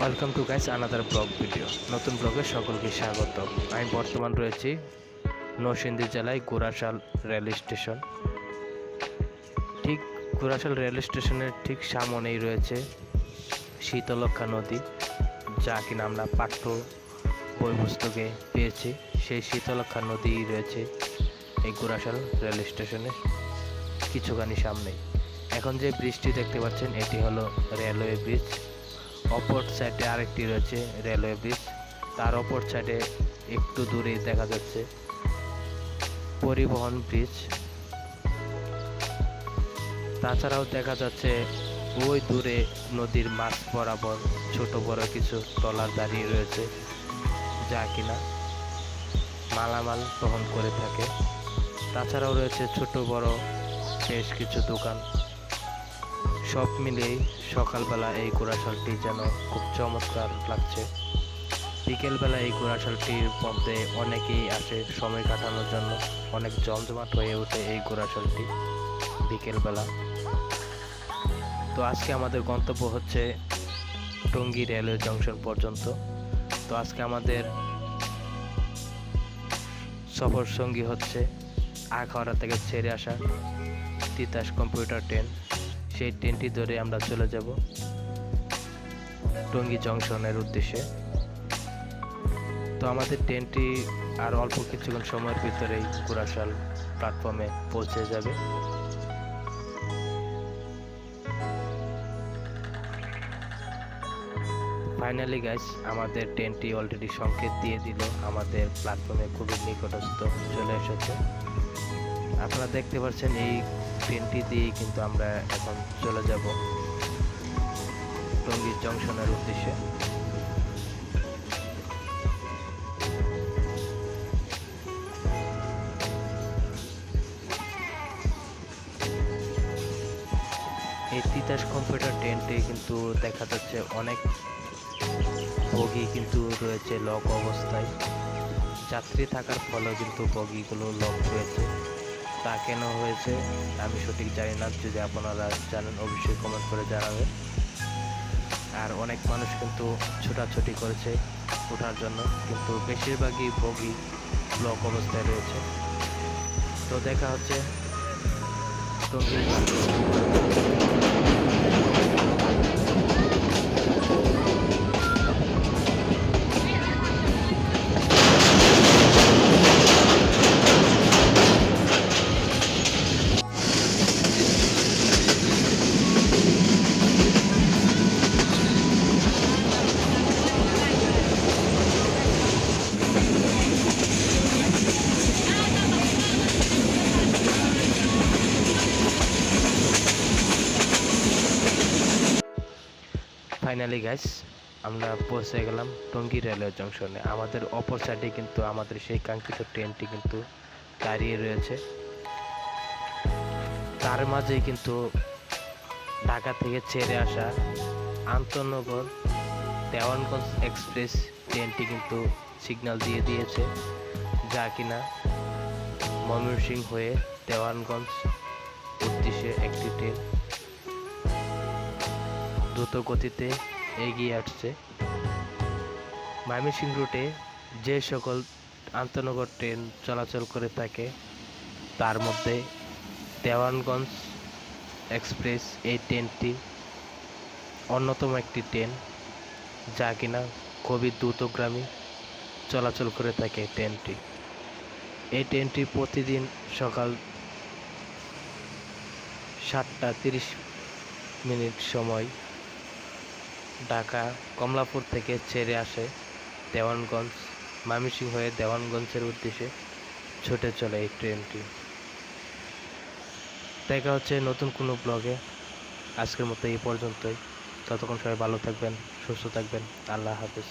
Welcome to guys another vlog video নতুন ব্লগে সকলকে স্বাগত। আমি বর্তমান রয়েছি নরসিংদী জেলায় গুরাশাল রেল স্টেশন। ঠিক গুরাশাল রেল স্টেশনের ঠিক সামনেই রয়েছে শীতলক্ষা নদী, যা কিনা আমরা পাঠ্য বই পুস্তকে পেয়েছি। সেই শীতলক্ষা নদী রয়েছে এই গুরাশাল রেল স্টেশনের কিছুখানি সামনেই। এখন যে ব্রিজটি দেখতে পাচ্ছেন, এটি হলো রেলওয়ে ব্রিজ অপর সাইডে আরেকটি রয়েছে রেলওয়ে ব্রিজ তার অপর সাইডে একটু দূরে দেখা যাচ্ছে পরিবহন ব্রিজ তাছাড়াও দেখা যাচ্ছে ওই দূরে নদীর মাছ বরাবর ছোট বড় কিছু ট্রলার দাঁড়িয়ে রয়েছে, যা কিনা মালামাল বহন করে থাকে। তাছাড়াও রয়েছে ছোট বড় বেশ কিছু দোকান। সব মিলিয়ে সকালবেলা এই ঘোড়াশালটি যেন খুব চমৎকার লাগছে। বিকেলবেলা এই ঘোড়াশালটির মধ্যে অনেকেই আসে সময় কাটানোর জন্য। অনেক জমজমাট হয়ে ওঠে এই ঘোড়াশালটি বিকেলবেলা। তো আজকে আমাদের গন্তব্য হচ্ছে টঙ্গী রেলওয়ে জংশন পর্যন্ত। তো আজকে আমাদের সফর সঙ্গী হচ্ছে আখাউড়া থেকে ছেড়ে আসা তিতাস কম্পিউটার ট্রেন। সেই ট্রেনটি ধরে আমরা চলে যাব টঙ্গী জংশনের উদ্দেশ্যে। তো আমাদের ট্রেনটি আর অল্প কিছুক্ষণ সময়ের ভিতরেই কুড়াশাল প্ল্যাটফর্মে পৌঁছে যাবে। ফাইনালি গাইস আমাদের ট্রেনটি অলরেডি সংকেত দিয়ে দিল। আমাদের প্ল্যাটফর্মে খুবই নিকটস্থ চলে এসেছে। আপনারা দেখতে পাচ্ছেন এই ট্রেনটি দিয়ে কিন্তু আমরা এখন চলে যাব টঙ্গী জংশনের উদ্দেশ্যে। এই তিতাস কম্পিউটার ট্রেনটি কিন্তু দেখা যাচ্ছে অনেক বগি কিন্তু রয়েছে, লক অবস্থায়। যাত্রী থাকার ফলে কিন্তু বগিগুলো লক রয়েছে। তা কেন হয়েছে, আমি সঠিক জানি না। যদি আপনারা জানেন, অবশ্যই কমেন্ট করে জানাবেন। আর অনেক মানুষ কিন্তু ছোটাছুটি করেছে ওঠার জন্য, কিন্তু বেশিরভাগই বগি ব্লক অবস্থায় রয়েছে। তো দেখা হচ্ছে। ফাইনালি গাইস আমরা পৌঁছে গেলাম টঙ্গী রেলওয়ে জংশনে আমাদের অপর সাইডে কিন্তু আমাদের সেই কাঙ্ক্ষিত ট্রেনটি কিন্তু দাঁড়িয়ে রয়েছে। তার মাঝে কিন্তু ঢাকা থেকে ছেড়ে আসা আন্তনগর দেওয়ানগঞ্জ এক্সপ্রেস ট্রেনটি কিন্তু সিগন্যাল দিয়ে দিয়েছে, যা কিনা ময়মনসিংহ হয়ে দেওয়ানগঞ্জ উদ্দেশ্যে একটি ট্রেন দ্রুত গতিতে এগিয়ে আসছে, ময়মনসিংহ রুটে যে সকল আন্তনগর ট্রেন চলাচল করে থাকে, তার মধ্যে দেওয়ানগঞ্জ এক্সপ্রেস এই ট্রেনটি অন্যতম একটি ট্রেন, যা কিনা খুবই দ্রুতগ্রামী চলাচল করে থাকে ট্রেনটি। এই ট্রেনটি প্রতিদিন সকাল সাতটা তিরিশ মিনিট সময় ঢাকা, কমলাপুর থেকে ছেড়ে আসে দেওয়ানগঞ্জ ময়মনসিংহ হয়ে দেওয়ানগঞ্জের উদ্দেশ্যে ছুটে চলে এই ট্রেনটি। দেখা হচ্ছে নতুন কোনো ব্লগে। আজকের মতো এই পর্যন্তই। ততক্ষণ সবাই ভালো থাকবেন, সুস্থ থাকবেন। আল্লাহ হাফিজ।